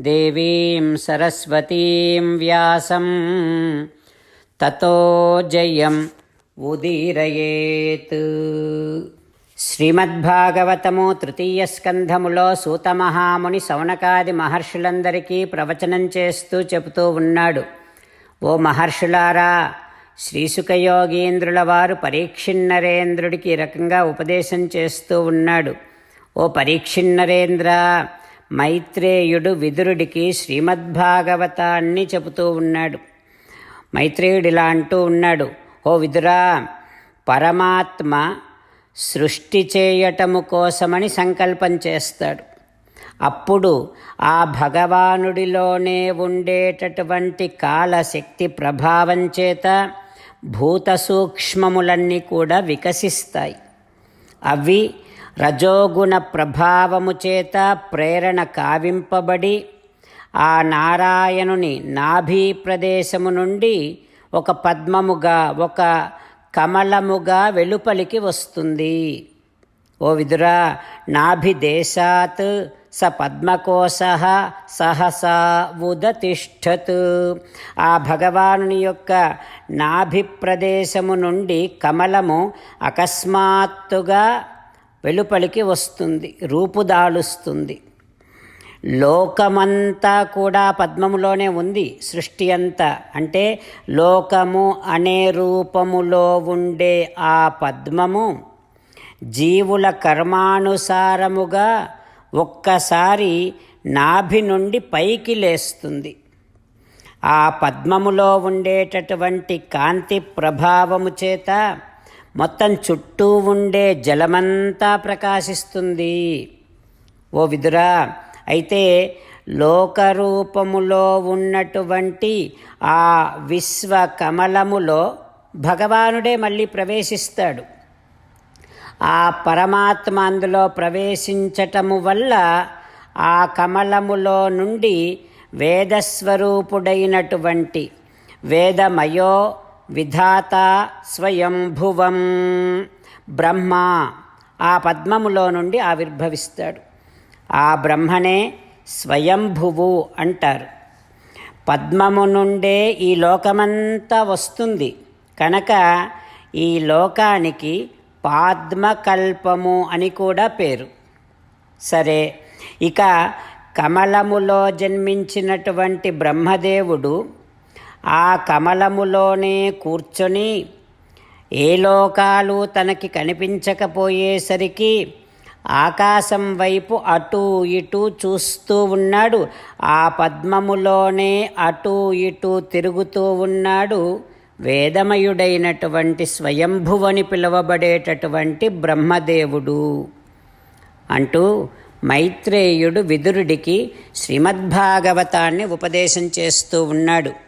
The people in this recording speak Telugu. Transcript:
దేవీం సరస్వతీం వ్యాసం. తతో జయం ఉదీరయేత్. శ్రీమద్భాగవతము తృతీయ స్కంధములో సూతమహాముని సౌనకాది మహర్షులందరికీ ప్రవచనం చేస్తూ చెబుతూ ఉన్నాడు. ఓ మహర్షులారా శ్రీసుఖయోగీంద్రుల వారు పరీక్షిన్నరేంద్రుడికి ఈ రకంగా ఉపదేశం చేస్తూ ఉన్నాడు. ఓ పరీక్షిన్నరేంద్ర మైత్రేయుడు విదురుడికి శ్రీమద్భాగవతాన్ని చెబుతూ ఉన్నాడు. మైత్రేయుడు ఇలా అంటూ ఉన్నాడు ఓ విదురా పరమాత్మ సృష్టి చేయటము కోసమని సంకల్పం చేస్తాడు. అప్పుడు ఆ భగవానుడిలోనే ఉండేటటువంటి కాలశక్తి ప్రభావం చేత భూత సూక్ష్మములన్నీ కూడా వికసిస్తాయి. అవి రజోగుణ ప్రభావము చేత ప్రేరణ కావింపబడి ఆ నారాయణుని నాభీ ప్రదేశము నుండి ఒక పద్మముగా ఒక కమలముగా వెలుపలికి వస్తుంది. ఓ విదురా నాభిదేశాత్ స పద్మకోశ సహసా ఉదతిష్టత్ ఆ భగవానుని యొక్క నాభి ప్రదేశము నుండి కమలము అకస్మాత్తుగా వెలుపలికి వస్తుంది రూపుదాలుస్తుంది లోకమంతా కూడా పద్మములోనే ఉంది సృష్టి అంతా. అంటే లోకము అనే రూపములో ఉండే ఆ పద్మము జీవుల కర్మానుసారముగా ఒక్కసారి నాభి నుండి పైకి లేస్తుంది. ఆ పద్మములో ఉండేటటువంటి కాంతి ప్రభావము చేత మొత్తం చుట్టూ ఉండే జలమంతా ప్రకాశిస్తుంది. ఓ విదురా అయితే లోకరూపములో ఉన్నటువంటి ఆ విశ్వ కమలములో భగవానుడే మళ్ళీ ప్రవేశిస్తాడు. ఆ పరమాత్మ అందులో ప్రవేశించటము వల్ల ఆ కమలములో నుండి వేదస్వరూపుడైనటువంటి వేదమయో విధాత స్వయంభువం. బ్రహ్మ ఆ పద్మములో నుండి ఆవిర్భవిస్తాడు. ఆ బ్రహ్మనే స్వయంభువు అంటారు. పద్మము నుండే ఈ లోకమంతా వస్తుంది. కనుక ఈ లోకానికి పాద్మకల్పము అని కూడా పేరు. సరే ఇక కమలములో జన్మించినటువంటి బ్రహ్మదేవుడు ఆ కమలములోనే కూర్చొని ఏ లోకాలు తనకి కనిపించకపోయేసరికి ఆకాశం వైపు అటు ఇటు చూస్తూ ఉన్నాడు. ఆ పద్మములోనే అటు ఇటు తిరుగుతూ ఉన్నాడు. వేదమయుడైనటువంటి స్వయంభువని పిలువబడేటటువంటి బ్రహ్మదేవుడు. అంటూ మైత్రేయుడు విదురుడికి శ్రీమద్భాగవతాన్ని ఉపదేశం చేస్తూ ఉన్నాడు.